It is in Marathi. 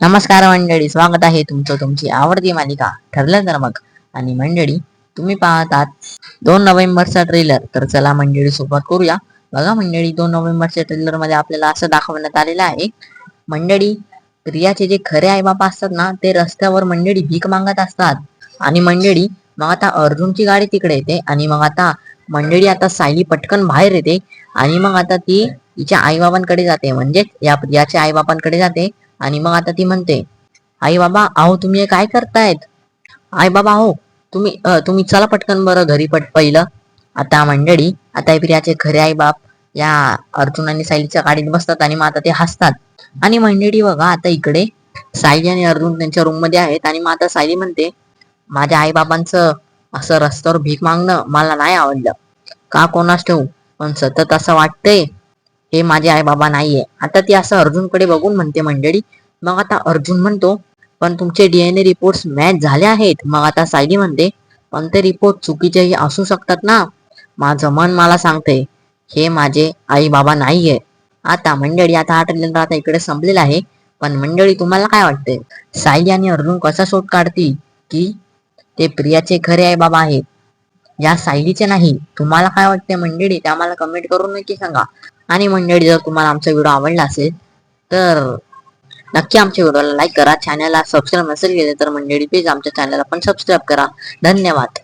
नमस्कार मंडळी स्वागत आहे तुमचं तुमची आवडती मालिका ठरलं तर मग. आणि मंडळी तुम्ही पाहतात दोन नोव्हेंबरचा ट्रेलर तर चला मंडळी सुरुवात करूया. बघा मंडळी दोन नोव्हेंबरच्या ट्रेलरमध्ये आपल्याला असं दाखवण्यात आलेलं आहे. मंडळी प्रियाचे जे खरे आई बाबा असतात ना ते रस्त्यावर मंडळी भीक मागत असतात. आणि मंडळी मग आता अर्जुनची गाडी तिकडे येते. आणि मग आता मंडळी आता सायली पटकन बाहेर येते. आणि मग आता ती तिच्या आईबाबांकडे जाते. म्हणजे या प्रियाच्या आईबाबांकडे जाते. आणि मग आता ती म्हणते आई बाबा अहो तुम्ही काय करतायत? आई बाबा अहो तुम्ही तुम्ही चला पटकन बरं घरी पट पहिलं. आता मंडळी आता प्रियाचे खरे आई बाप या अर्जुन आणि सायलीच्या गाडीत बसतात आणि मग आता ते हसतात. आणि मंडळी बघा आता इकडे सायली आणि अर्जुन त्यांच्या रूममध्ये आहेत आणि मग आता सायली म्हणते माझ्या आई बाबांचं असं रस्त्यावर भीक मागणं मला नाही आवडलं. का कोणास ठेवू? पण सतत असं वाटतंय हे माझे आई बाबा नाहीये. आता ती असं अर्जुनकडे बघून म्हणते मंडळी मग आता अर्जुन म्हणतो पण तुमचे डीएनए रिपोर्ट्स मॅच झाले आहेत. मग आता सायली म्हणते पण ते रिपोर्ट चुकीचेही असू शकतात ना? माझं मन मला सांगते हे माझे आई बाबा नाहीये. आता मंडळी आता हा ट्रेलर आता इकडे संपलेला आहे पण मंडळी तुम्हाला काय वाटते सायली आणि अर्जुन कसा शोध काढतील की ते प्रियाचे खरे आई बाबा आहेत? या सायलीचे नाही. तुम्हाला काय वाटते मंडळी? ते आम्हाला कमेंट करून नक्की सांगा. आणि मंडळी जर तुम्हाला आमचा व्हिडिओ आवडला असेल तर नक्की आमच्या व्हिडिओला लाईक करा. चॅनलला सबस्क्राईब नसेल केले तर मंडळी प्लीज आमच्या चॅनलला पण सबस्क्राईब करा. धन्यवाद.